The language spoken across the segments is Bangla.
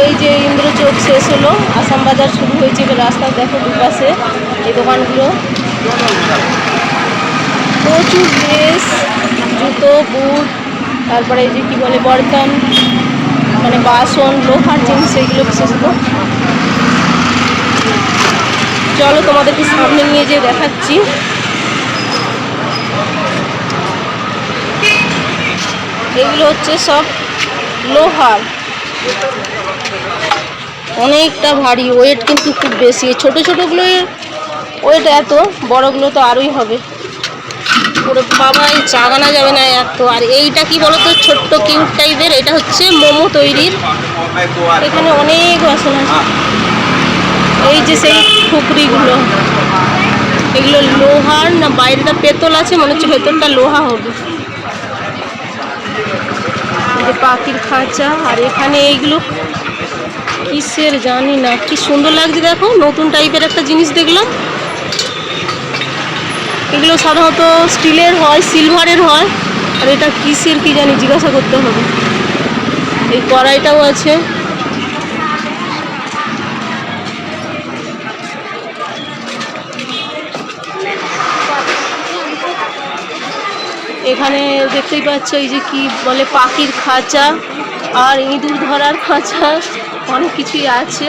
এই যে ইন্দ্রচোখ শেষ হলো, আসাম বাজার শুরু হয়েছে এবার রাস্তায় দেখো দুপাশে এই দোকানগুলো। প্রচুর ড্রেস জুতো, বুট, তারপরে এই যে কী বলে বর্তন মানে বাসন, লোহার জিনিস এগুলো বিশেষত চলো তোমাদেরকে সামনে নিয়ে যেয়ে দেখাচ্ছি। এগুলো হচ্ছে সব লোহার। অনেকটা ভারী ওয়েট কিন্তু খুব বেশি। ছোট ছোটোগুলোর ওয়েট এত, বড়গুলো তো আরোই হবে। পুরো বাবা, এই চাগানা যাবে না এত। আর এইটা কি বলতো, ছোট্ট কিউট টাইপের এটা হচ্ছে মোমো তৈরির। এখানে অনেক বাসন আছে। এই যে সেই খুপড়িগুলো এগুলো লোহার না বাইরেটা পেতল আছে, মনে হচ্ছে ভেতরটা লোহা হবে। পাখির খাঁচা, আর এখানে এইগুলো কিসের জানি না, কি সুন্দর লাগছে দেখো, নতুন টাইপের একটা জিনিস দেখলাম। এগুলো সাধারণত স্টিলের হয় সিলভারের হয়, আর এটা কিসের কি জানি জিজ্ঞাসা করতে হবে। এই কড়াইটাও আছে। এখানে দেখতেই পাচ্ছ এই যে কি বলে, পাখির খাঁচা, আর ইঁদুর ধরার খাঁচা। অনেক কিছুই আছে।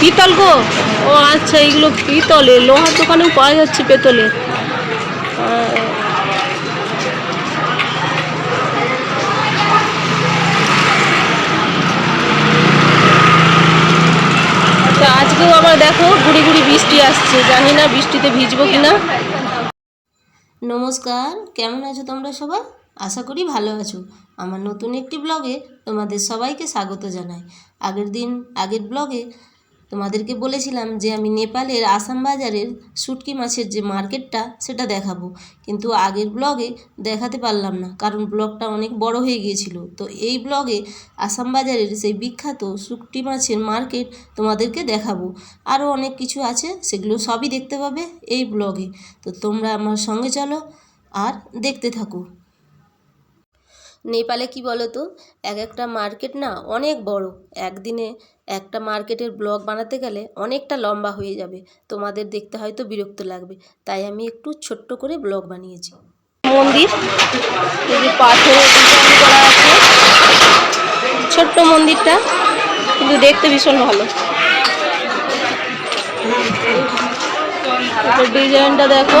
পিতল গো? ও আচ্ছা এগুলো পিতলে, লোহার দোকানেও পাওয়া যাচ্ছে পেতলে। আজকেও আবার দেখো ঘুরে গুড়ি বৃষ্টি আসছে। জানি না বৃষ্টিতে ভিজবো কিনা। নমস্কার, কেমন আছো তোমরা সবাই? আশা করি ভালো আছো। আমার নতুন একটি ব্লগে তোমাদের সবাইকে স্বাগত জানাই। আগের দিন, আগের ব্লগে তোমাদেরকে বলেছিলাম যে আমি নেপালের আসাম বাজারের শুটকি মাছের যে মার্কেটটা, সেটা দেখাবো। কিন্তু আগের ব্লগে দেখাতে পারলাম না, কারণ ব্লগটা অনেক বড় হয়ে গিয়েছিল। তো এই ব্লগে আসাম বাজারের সেই বিখ্যাত শুটকি মাছের মার্কেট তোমাদেরকে দেখাবো। আরও অনেক কিছু আছে, সেগুলো সবই দেখতে পাবে এই ব্লগে। তো তোমরা আমার সঙ্গে চলো আর দেখতে থাকো। নেপালে কি বলো তো এক একটা মার্কেট না অনেক বড়। একদিনে একটা মার্কেটের ব্লগ বানাতে গেলে অনেকটা লম্বা হয়ে যাবে। তোমাদের দেখতে হয়তো বিরক্ত লাগবে। তাই আমি একটু ছোট্ট করে ব্লগ বানিয়েছি। মন্দির। এই যে পাথরে ছোট্ট মন্দিরটা, কিন্তু দেখতে ভীষণ ভালো। ডিজাইনটা দেখো।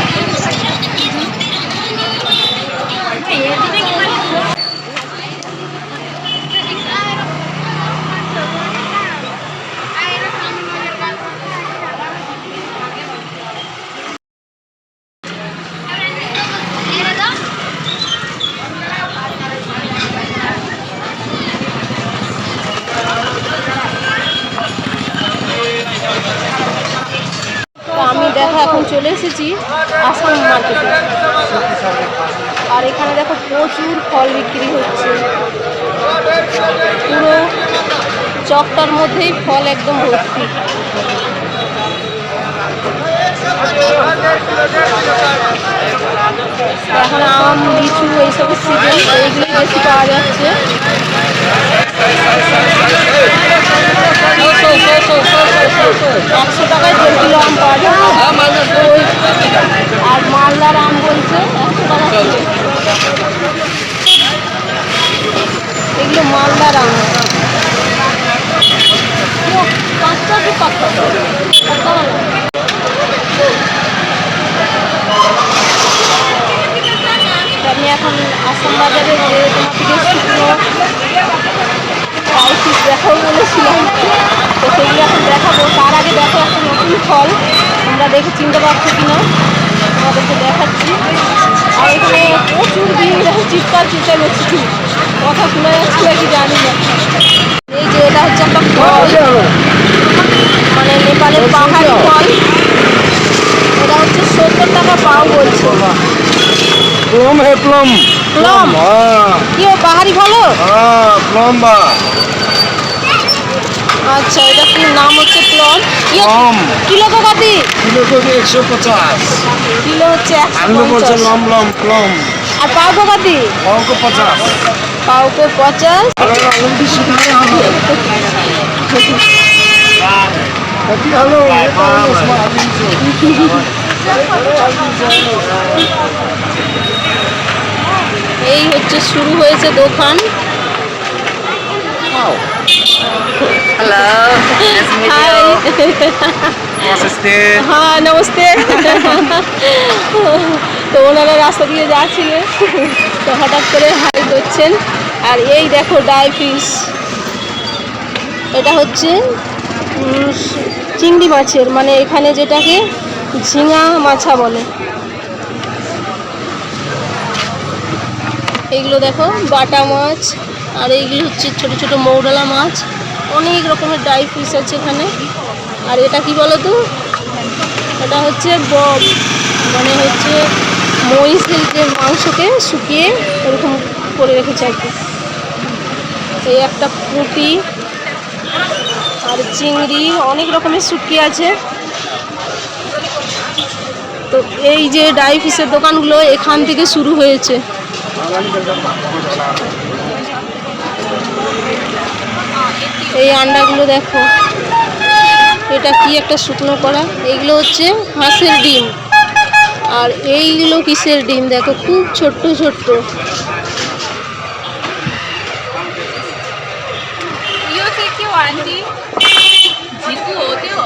তো আমি দেখো এখন চলে এসেছি আসাম মার্কেটে আর এখানে দেখো প্রচুর ফল বিক্রি হচ্ছে পুরো চকটার মধ্যেই ফল একদম ভর্তি। এখন আম, লিচু, এইসব সিজন এইগুলোই বেশি পাওয়া যাচ্ছে। একশো টাকায় দেড় কিলো আম পাওয়া যাচ্ছে। আর মালদার আম বলছে একশো টাকা এগুলো মালদার আম ও, পাঁচটা কি পাঁচটা পাঁচটা বালা? তো আমি এখন আসাম বাজারে যে তোমার থেকে দেখাও বলেছিলাম তো সেগুলো এখন দেখাবো তার আগে দেখো একটা নতুন ফল তোমরা দেখে চিনতে পারছ কি না তোমাদেরকে দেখাচ্ছি আর এখানে প্রচুর ভিড় আছে চিৎকার চেঁচামেচি কথা শোনা যাচ্ছে নাকি জানি না। এই যে এটা হচ্ছে একটা ফল। হ্যাঁ, মানে নেপালের পাহাড়ি ফল। এটা হচ্ছে সত্তর টাকা পাও বলছে। প্লম হে প্লম। প্লম? হ্যাঁ। কি ও পাহাড়ি ফল হ্যাঁ, প্লম বা। আচ্ছা এটা কি নাম হচ্ছে প্লম? ইয়ে, প্লম। কিলো কত কিলো একশো পঞ্চাশ কিলো হচ্ছে 150 আমি লম লম প্লম। আর পাও কত পাও কত 50 কাউকে পচাশ এই হচ্ছে শুরু হয়েছে দোকান। হ্যাঁ তো ওনারা রাস্তা দিয়ে যাচ্ছিলেন। তো হঠাৎ করে হাই করছেন। আর এই দেখো ডাই ফিশ। এটা হচ্ছে চিংড়ি মাছের মানে এখানে যেটাকে ঝিঙা মাছা বলে। এইগুলো দেখো, বাটা মাছ, আর এইগুলো হচ্ছে ছোট ছোট মৌরলা মাছ। অনেক রকমের ডাই ফিশ আছে এখানে। আর এটা কি বলো তো এটা হচ্ছে বব মানে হচ্ছে মহিষের যে মাংসকে শুকিয়ে ওরকম করে রেখেছে আর কি। এই একটা পুঁটি আর চিংড়ি অনেক রকমের শুটকি আছে। তো এই যে ডাই দোকানগুলো এখান থেকে শুরু হয়েছে। এই আন্ডাগুলো দেখো। এটা কি একটা শুকনো করা এইগুলো হচ্ছে হাঁসের ডিম। আর এইগুলো কিসের ডিম দেখো খুব ছোট্ট ছোট্ট You take your auntie. Jiku होते हो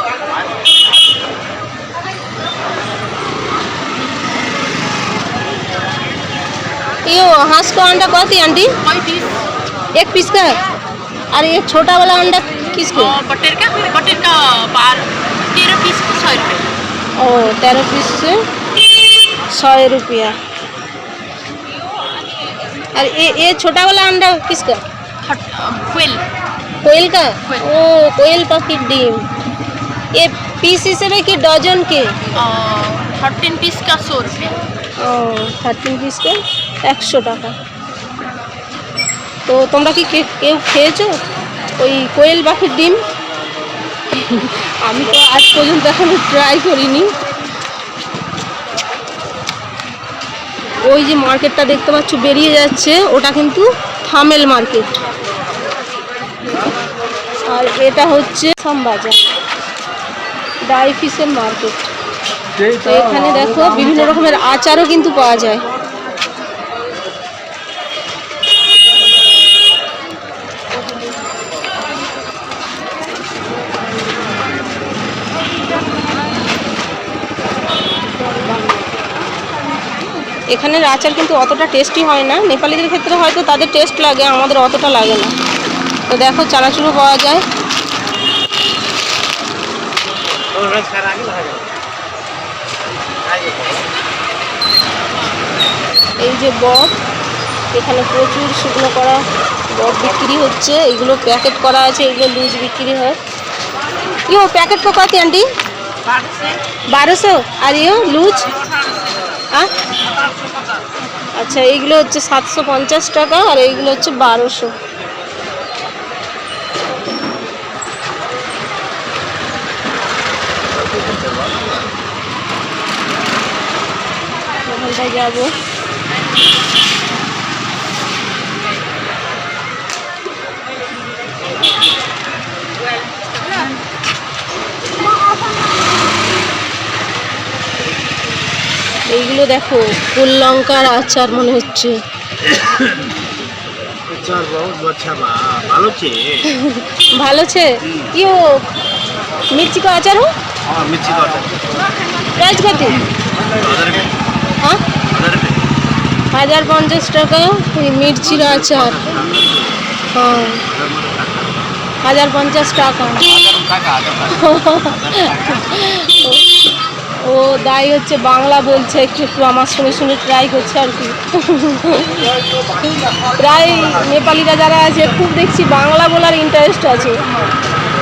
ये हांस का अंडा कहती आंटी फाइव पीस एक पीस का और ये छोटा वाला अंडा किसको और बटर का बटर का बार तेरह पीस को सौ रुपये ओ तेरह पीस से सौ रुपया और ये ये छोटा वाला अंडा किसका क्वेल कोयल का कोयल। ओ कोयल पाखी ডিম ये পিস হিসেবে কি ডজন কে थर्टीन पीस का सौ रुपये ও থার্টিন পিসকে একশো টাকা তো তোমরা কি কে- কেউ খেয়েছো ওই কোয়েল পাখির ডিম আমি তো আজ পর্যন্ত এখনো ট্রাই করিনি ওই যে মার্কেটটা দেখতে পাচ্ছ, বেরিয়ে যাচ্ছে। ওটা কিন্তু থামেল মার্কেট। আর এটা হচ্ছে বাজার ফিশের মার্কেট। এখানে দেখো, বিভিন্ন রকমের আচারও কিন্তু পাওয়া যায়। এখানের আচার কিন্তু অতটা টেস্টি হয় না। নেপালিদের ক্ষেত্রে হয়তো তাদের টেস্ট লাগে, আমাদের অতটা লাগে না। তো দেখো, চানাচুরও পাওয়া যায়। এই যে বট, এখানে প্রচুর শুকনো করা বট বিক্রি হচ্ছে। এগুলো প্যাকেট করা আছে, এগুলো লুজ বিক্রি হয়। ইও প্যাকেট তো কত আন্টি? বারোশো। আর ইও লুজ? আচ্ছা এইগুলো হচ্ছে সাতশো পঞ্চাশ টাকা আর এইগুলো হচ্ছে বারোশো। যাব এইগুলো দেখো ফুল লঙ্কার আচার মনে হচ্ছে अचार बहुत अच्छा बा ভালো ছে ভালো আছে কি ও মির্চি का আচার हो हाँ मिर्ची का अचार প্রাইস কত हजार रुपये হ্যাঁ हजार रुपये হাজার পঞ্চাশ টাকা এই মির্চির আচার হ্যাঁ হাজার পঞ্চাশ টাকা টাকা ও দাই হচ্ছে বাংলা বলছে, একটু একটু আমার শুনে শুনে ট্রাই করছে আর কি। প্রায় নেপালিরা যারা আছে, খুব দেখছি বাংলা বলার ইন্টারেস্ট আছে।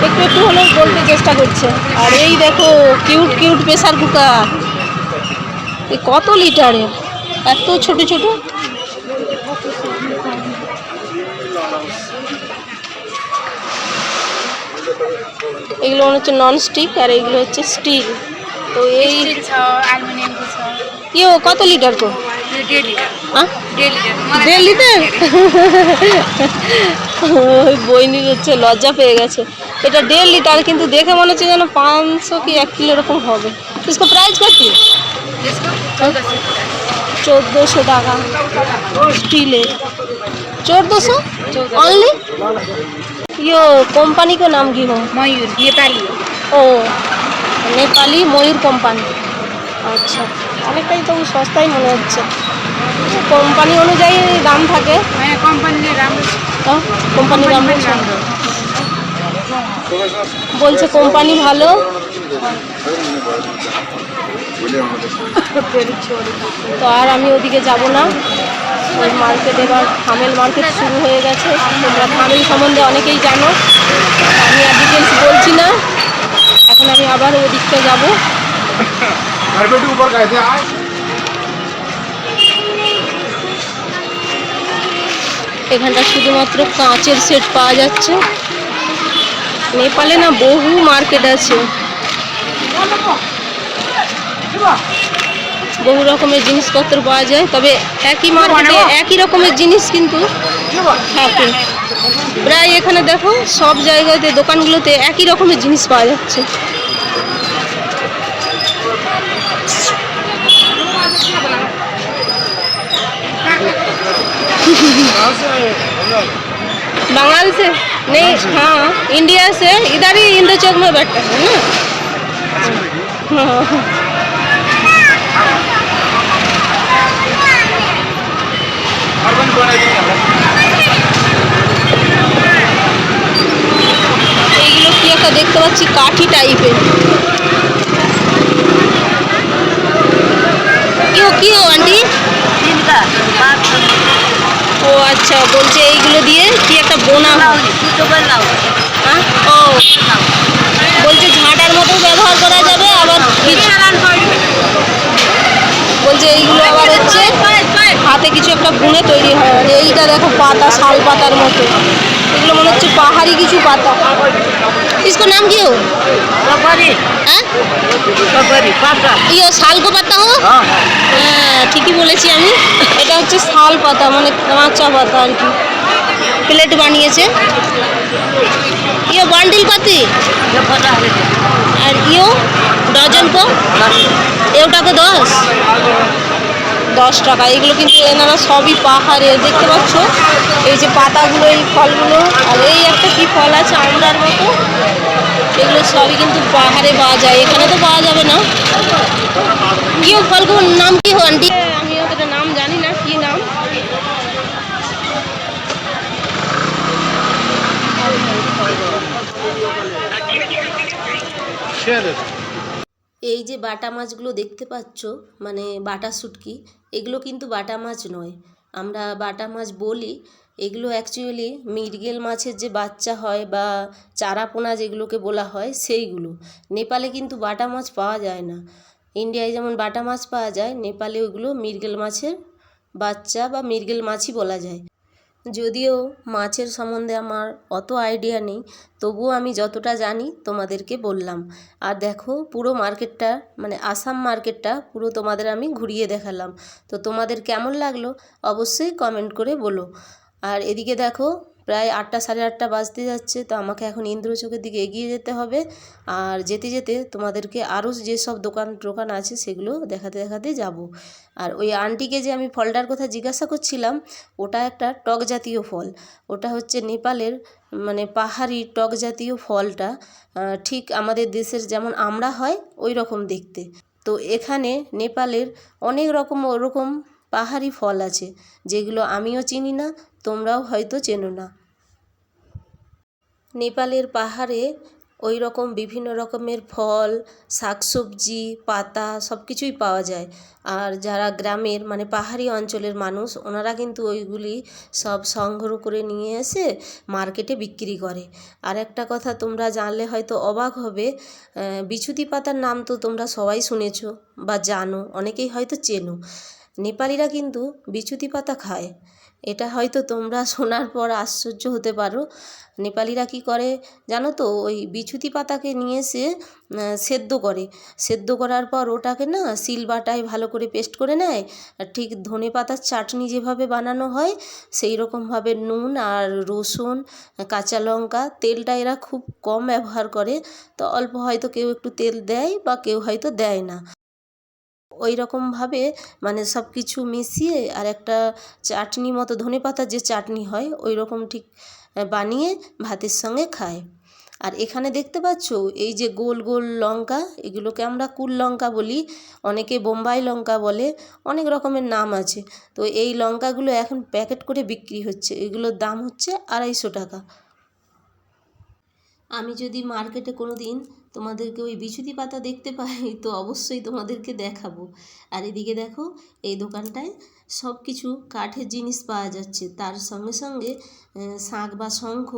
একটু একটু হলেও বলতে চেষ্টা করছে। আর এই দেখো কিউট কিউট প্রেশার কুকার কত লিটারের? এত ছোট ছোট? এগুলো মনে হচ্ছে নন স্টিক আর এগুলো হচ্ছে স্টিল তো এই स्टील छ एल्युमिनियमको छ ইয়ে कत लिटर को यो डेढ लिटर हाँ डेढ लिटर मलाई দেড় লিটার ওই বইনির হচ্ছে লজ্জা পেয়ে গেছে এটা দেড় লিটার কিন্তু দেখে মনে হচ্ছে যেন পাঁচশো কি এক কিলো এরকম হবে इसको प्राइस कति यसको चौध सय চোদ্দোশো টাকা স্টিলের চোদ্দোশো অনলি यो কোম্পানি को नाम की हो मयुर नेपाली ও हो নেপালি ময়ূর কোম্পানি। আচ্ছা অনেকটাই তো সস্তাই মনে হচ্ছে। কোম্পানি অনুযায়ী দাম থাকে। হ্যাঁ, কোম্পানি হ্যাঁ, কোম্পানির দাম কোম্পানির দাম বলছে কোম্পানি ভালো। তো আর আমি ওদিকে যাব না। ওই মার্কেট এবার থামেল মার্কেট শুরু হয়ে গেছে। তোমরা থামেল সম্বন্ধে অনেকেই জানো। আমি আর ডিটেলস বলছি না। এখন আমি আবার ওদিকটা যাব। এখানটা শুধুমাত্র কাঁচের সেট পাওয়া যাচ্ছে। নেপালে না বহু মার্কেট আছে। বহু রকমের জিনিসপত্র পাওয়া যায় তবে একই মার্কেটে একই রকমের জিনিস কিন্তু থাকে। প্রায় এখানে দেখো সব জায়গাতে দোকানগুলোতে একই রকমের জিনিস পাওয়া যাচ্ছে बंगाल से नहीं हाँ इंडिया से इधर ही इंदो चौक में बैठता है ना हाँ। একটা দেখতে পাচ্ছি কাঠি টাইপের কি হো কি আন্টি ও আচ্ছা বলছে এইগুলো দিয়ে কি একটা বোনা হয়? হ্যাঁ? ও। বলছে ঝাঁটার মতো ব্যবহার করা যাবে আবার কিছু বলছে এইগুলো আবার হচ্ছে হাতে কিছু একটা বুনে তৈরি হয় আর এইটা দেখো পাতা শাল পাতার মতো এগুলো মনে হচ্ছে পাহাড়ি কিছু পাতা इसको नाम কি हो হ্যাঁ ইয়ে শাল কো পাতা হো হ্যাঁ ঠিকই বলেছি আমি এটা হচ্ছে শাল পাতা মানে কাঁচা পাতা আর কি প্লেট বানিয়েছে ইয়ে বান্ডিল কতি আর ইও ডজন কো এটাকে দশ? দশ টাকা এগুলো কিন্তু এনারা সবই পাহাড়ে দেখতে পাচ্ছ? এই যে পাতাগুলো এই ফলগুলো আর এই একটা কি ফল আছে আমরার মতো? এগুলো সবই কিন্তু পাহাড়ে পাওয়া যায় এখানে তো পাওয়া যাবে না। কি ফলগুলোর নাম কি আন্টি? আমি অতটা নাম জানি না কি নাম? এই যে বাটা মাছগুলো দেখতে পাচ্ছ মানে বাটা শুটকি এগুলো কিন্তু বাটা মাছ নয়। আমরা বাটা মাছ বলি, এগুলো অ্যাকচুয়ালি মৃগেল মাছের যে বাচ্চা হয় বা চারাপোনা যেগুলোকে বলা হয়, সেইগুলো। নেপালে কিন্তু বাটা মাছ পাওয়া যায় না। ইন্ডিয়ায় যেমন বাটা মাছ পাওয়া যায়, নেপালে ওগুলো মৃগেল মাছের বাচ্চা বা মৃগেল মাছই বলা যায়। যদিও মাছের সম্বন্ধে আমার অত আইডিয়া নেই, তবুও আমি যতটা জানি তোমাদেরকে বললাম। আর দেখো, পুরো মার্কেটটা মানে আসাম মার্কেটটা পুরো তোমাদের আমি ঘুরিয়ে দেখালাম। তো তোমাদের কেমন লাগল অবশ্যই কমেন্ট করে বলো। আর এদিকে দেখো প্রায় আটটা সাড়ে আটটা বাজতে যাচ্ছে, তো আমাকে এখন ইন্দ্রচোখের দিকে এগিয়ে যেতে হবে। আর যেতে যেতে তোমাদেরকে আরও যেসব দোকান টোকান আছে সেগুলো দেখাতে দেখাতে যাব। আর ওই আন্টিকে যে আমি ফলটার কথা জিজ্ঞাসা করছিলাম, ওটা একটা টক জাতীয় ফল। ওটা হচ্ছে নেপালের মানে পাহাড়ি টক জাতীয় ফলটা। ঠিক আমাদের দেশের যেমন আমরা হয়, ওই রকম দেখতে। তো এখানে নেপালের অনেক রকম ওরকম পাহাড়ি ফল আছে, যেগুলো আমিও চিনি না, তোমরাও হয়তো চেনো না। নেপালের পাহাড়ে ওই রকম বিভিন্ন রকমের ফল, শাকসবজি, পাতা সব কিছুই পাওয়া যায়। আর যারা গ্রামের মানে পাহাড়ি অঞ্চলের মানুষ, ওনারা কিন্তু ওইগুলি সব সংগ্রহ করে নিয়ে এসে মার্কেটে বিক্রি করে। আর একটা কথা, তোমরা জানলে হয়তো অবাক হবে বিছুতি পাতার নাম তো তোমরা সবাই শুনেছো বা জানো, অনেকেই হয়তো চেনো। নেপালিরা কিন্তু বিছুতি পাতা খায়। এটা হয়তো তোমরা শোনার পর আশ্চর্য হতে পারো। নেপালিরা কি করে জানো তো? ওই বিছুতি পাতাকে নিয়ে এসে সেদ্ধ করে। সেদ্ধ করার পর ওটাকে না শিলবাটায় ভালো করে পেস্ট করে নেয়। ঠিক ধনে পাতার চাটনি যেভাবে বানানো হয়, সেই রকমভাবে নুন আর রসুন, কাঁচা লঙ্কা, তেলটা এরা খুব কম ব্যবহার করে। তো অল্প হয়তো কেউ একটু তেল দেয় বা কেউ হয়তো দেয় না। ওই রকমভাবে মানে সব কিছু মিশিয়ে আর একটা চাটনি মতো ধনে পাতার যে চাটনি হয় ওই রকম ঠিক বানিয়ে ভাতের সঙ্গে খায়। আর এখানে দেখতে পাচ্ছ, এই যে গোল গোল লঙ্কা, এগুলোকে আমরা কুল লঙ্কা বলি, অনেকে বোম্বাই লঙ্কা বলে, অনেক রকমের নাম আছে। তো এই লঙ্কাগুলো এখন প্যাকেট করে বিক্রি হচ্ছে, এগুলোর দাম হচ্ছে আড়াইশো টাকা। আমি যদি মার্কেটে কোনো দিন তোমাদেরকে ওই বিছুতি পাতা দেখতে পাই, তো অবশ্যই তোমাদেরকে দেখাবো। আর এদিকে দেখো, এই দোকানটায় সব কিছু কাঠের জিনিস পাওয়া যাচ্ছে। তার সঙ্গে সঙ্গে শাঁখ বা শঙ্খ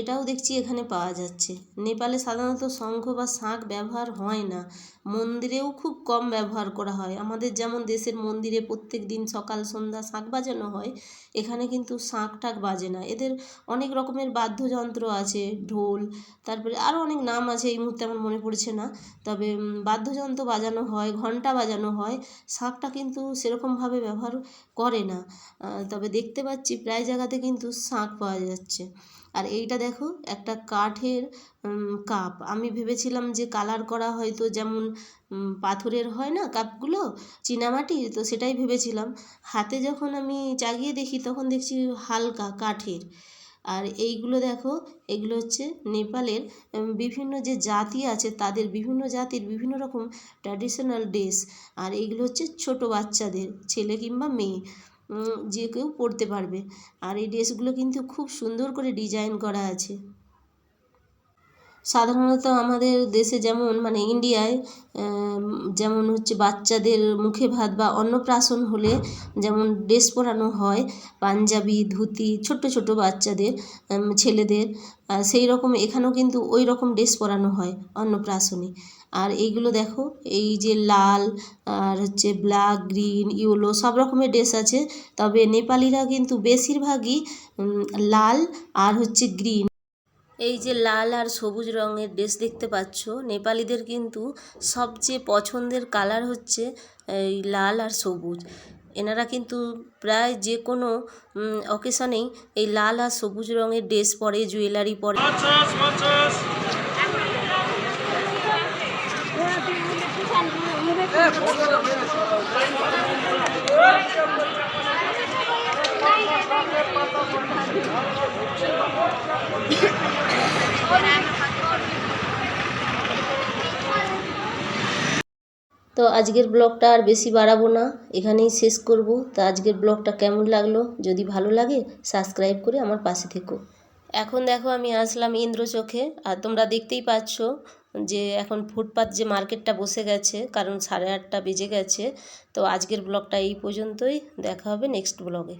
এটাও দেখছি এখানে পাওয়া যাচ্ছে। নেপালে সাধারণত শঙ্খ বা শাঁখ ব্যবহার হয় না। মন্দিরেও খুব কম ব্যবহার করা হয়। আমাদের যেমন দেশের মন্দিরে প্রত্যেক দিন সকাল, সন্ধ্যা শাঁখ বাজানো হয়, এখানে কিন্তু শাঁখ টাক বাজে না। এদের অনেক রকমের বাদ্যযন্ত্র আছে, ঢোল, তারপরে আরও অনেক নাম আছে, এই মুহূর্তে আমার মনে পড়ছে না। তবে বাদ্যযন্ত্র বাজানো হয় ঘণ্টা বাজানো হয়, শাঁখটা কিন্তু সেরকমভাবে ব্যবহার করে না। তবে দেখতে পাচ্ছি প্রায় জায়গাতে কিন্তু শাঁখ পাওয়া যাচ্ছে। আর এইটা দেখো, একটা কাঠের কাপ। আমি ভেবেছিলাম যে কালার করা হয়তো যেমন পাথরের হয় না কাপগুলো চীনামাটির তো সেটাই ভেবেছিলাম। হাতে যখন আমি চাগিয়ে দেখি, তখন দেখছি হালকা কাঠের। আর এইগুলো দেখো, এগুলো হচ্ছে নেপালের বিভিন্ন যে জাতি আছে, তাদের বিভিন্ন জাতির বিভিন্ন রকম ট্র্যাডিশনাল ড্রেস আর এইগুলো হচ্ছে ছোট বাচ্চাদের, ছেলে কিংবা মেয়ে। যে কেউ পরতে পারবে। আর এই ড্রেসগুলো কিন্তু খুব সুন্দর করে ডিজাইন করা আছে। সাধারণত আমাদের দেশে যেমন মানে ইন্ডিয়ায় যেমন হচ্ছে বাচ্চাদের মুখে ভাত বা অন্নপ্রাশন হলে যেমন ড্রেস পরানো হয়, পাঞ্জাবি, ধুতি, ছোট্ট ছোট বাচ্চাদের ছেলেদের সেই রকম এখানেও কিন্তু ওই রকম ড্রেস পরানো হয় অন্নপ্রাশনে আর এইগুলো দেখো, এই যে লাল, আর হচ্ছে ব্ল্যাক, গ্রিন, ইয়েলো সব রকমের ড্রেস আছে, তবে নেপালিরা কিন্তু বেশিরভাগই লাল আর হচ্ছে গ্রিন। এই যে লাল আর সবুজ রঙের ড্রেস দেখতে পাচ্ছ, নেপালিদের কিন্তু সবচেয়ে পছন্দের কালার হচ্ছে, এই লাল আর সবুজ। এনারা কিন্তু প্রায় যে কোনো অকেশনেই এই লাল আর সবুজ রঙের ড্রেস পরে জুয়েলারি পরে। তো আজকের ব্লগটা আর বেশি বাড়াবো না, এখানেই শেষ করব। তো আজকের ব্লগটা কেমন লাগল? যদি ভালো লাগে, সাবস্ক্রাইব করে আমার পাশে থেকো। এখন দেখো আমি আসলাম ইন্দ্র চোখে, আর তোমরা দেখতেই পাচ্ছ যে এখন ফুটপাত যে মার্কেটটা বসে গেছে, কারণ সাড়ে আটটা বেজে গেছে। তো আজকের ব্লগটা এই পর্যন্তই, দেখা হবে নেক্সট ব্লগে।